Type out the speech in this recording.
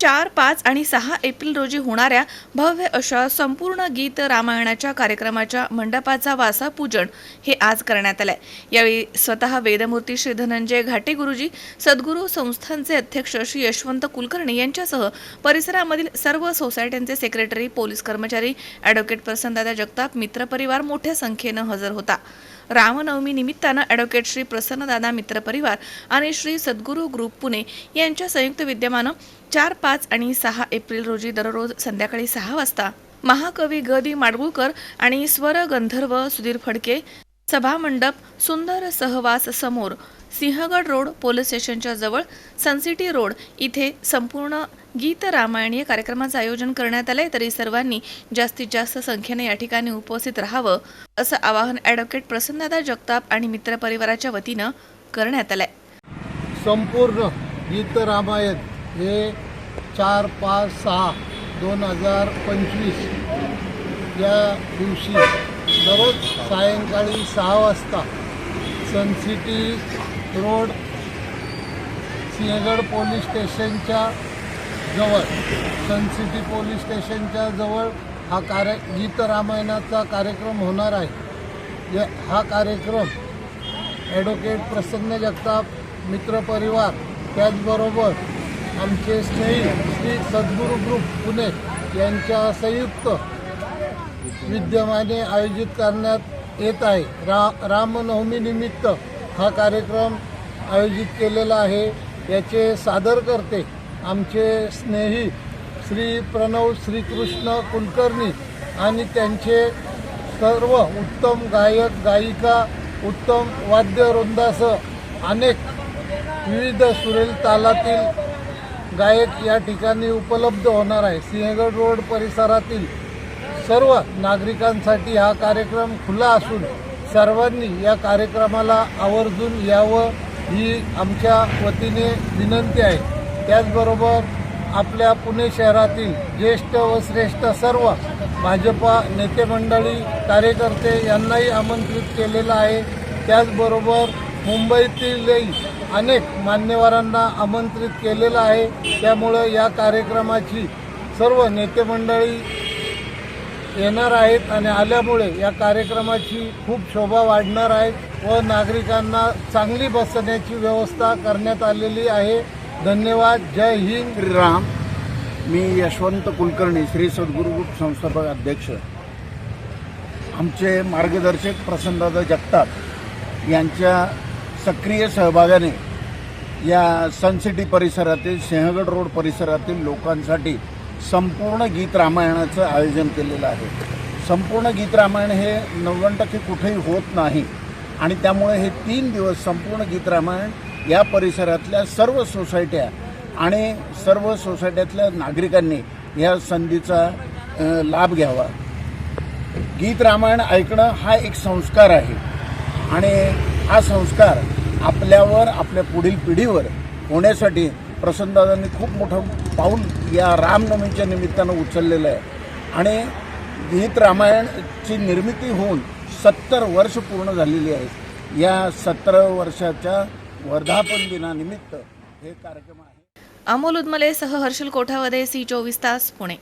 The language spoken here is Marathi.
चार पाच आणि सहा एप्रिल रोजी होणाऱ्या भव्य अशा संपूर्ण गीत रामायणाच्या कार्यक्रमाच्या मंडपाचा वासा पूजन हे आज करण्यात आलंय. यावेळी स्वतः वेदमूर्ती श्री धनंजय घाटे गुरुजी सद्गुरू संस्थांचे अध्यक्ष श्री यशवंत कुलकर्णी यांच्यासह परिसरामधील सर्व सोसायट्यांचे सेक्रेटरी पोलीस कर्मचारी ॲडव्होकेट प्रसन्नदादा जगताप मित्रपरिवार मोठ्या संख्येनं हजर होता. रामनवमी निमित्तानं ॲडव्होकेट श्री प्रसन्नदादा मित्र परिवार आणि श्री सद्गुरू ग्रुप पुणे यांच्या संयुक्त विद्यमानं चार पाच आणि सहा एप्रिल रोजी दररोज संध्याकाळी सहा वाजता महाकवी ग. दी. माडगुळकर आणि स्वर गंधर्व सुधीर फडके सभामंडप सुंदर सहवास समोर सिंहगड रोड पोलीस स्टेशनच्या जवळ सनसिटी रोड इथे संपूर्ण गीत रामायणीय कार्यक्रमाचं आयोजन करण्यात आलंय तरी सर्वांनी जास्तीत जास्त संख्येने या ठिकाणी उपस्थित राहावं असं आवाहन ॲडव्होकेट प्रसन्नदा जगताप आणि मित्रपरिवाराच्या वतीनं करण्यात आलंय. संपूर्ण गीत रामायण हे चार पाच सहा दोन हजार पंचवीस या दिवशी दररोज सायंकाळी सहा वाजता सनसिटी रोड सिंहगड पोलीस स्टेशनच्या जवळ. सनसिटी पोलीस स्टेशनच्या जवळ हा कार्य गीत रामायणाचा कार्यक्रम होणार आहे. हा कार्यक्रम ॲडव्होकेट प्रसन्न जगताप मित्रपरिवार त्याचबरोबर आमचे स्नेही श्री सद्गुरू ग्रुप पुणे यांच्या संयुक्त विद्यमाने आयोजित करण्यात येत आहे. रा रामनवमीनिमित्त हा कार्यक्रम आयोजित केलेला आहे. याचे सादर करते आमचे स्नेही श्री प्रणव श्रीकृष्ण कुलकर्णी आणि त्यांचे सर्व उत्तम गायक गायिका उत्तम वाद्यवृंदासह अनेक विविध सुरेल तालातील गायक या ठिकाणी उपलब्ध होणार आहे. सिंहगड रोड परिसरातील सर्व नागरिकांसाठी हा कार्यक्रम खुला असून सर्वांनी या कार्यक्रमाला आवर्जून यावं ही आमच्या वतीने विनंती आहे. त्याचबरोबर आपल्या पुणे शहरातील ज्येष्ठ व श्रेष्ठ सर्व भाजपा नेते मंडळी कार्यकर्ते यांनाही आमंत्रित केलेलं आहे. त्याचबरोबर मुंबईतीलही अनेक मान्यवरांना आमंत्रित केलेलं आहे. त्यामुळं या कार्यक्रमाची सर्व नेते मंडळी येणार आहेत आणि आल्यामुळे या कार्यक्रमाची खूप शोभा वाढणार आहे व नागरिकांना चांगली बसण्याची व्यवस्था करण्यात आलेली आहे. धन्यवाद जय हिंद. श्रीराम. मी यशवंत कुलकर्णी श्री सद्गुरू ग्रुप संस्थापक अध्यक्ष. आमचे मार्गदर्शक प्रसन्नदादा जगताप यांच्या सक्रिय सहभागाने या सनसिटी परिसरातील सिंहगड रोड परिसरातील लोकांसाठी संपूर्ण गीत रामायणाचं आयोजन केलेलं आहे. संपूर्ण गीत रामायण हे नव्वद टक्के कुठेही होत नाही आणि त्यामुळे हे तीन दिवस संपूर्ण गीत रामायण या परिसरातल्या सर्व सोसायट्या आणि सर्व सोसायट्यातल्या नागरिकांनी या संधीचा लाभ घ्यावा. गीत रामायण ऐकणं हा एक संस्कार आहे. आणि हा संस्कार आपल्यावर आपल्या पुढील पिढीवर होण्यासाठी प्रसन्नदादांनी खूप मोठं पाऊल या रामनवमीच्या निमित्तानं उचललेलं आहे. आणि गीत रामायणची निर्मिती होऊन सत्तर वर्ष पूर्ण झालेली आहे. या सत्तर वर्षाच्या वर्धापन दिनानिमित्त हे कार्यक्रम आहे. अमोल उदमले सह हर्षल कोठावदे सी चोवीस तास पुणे.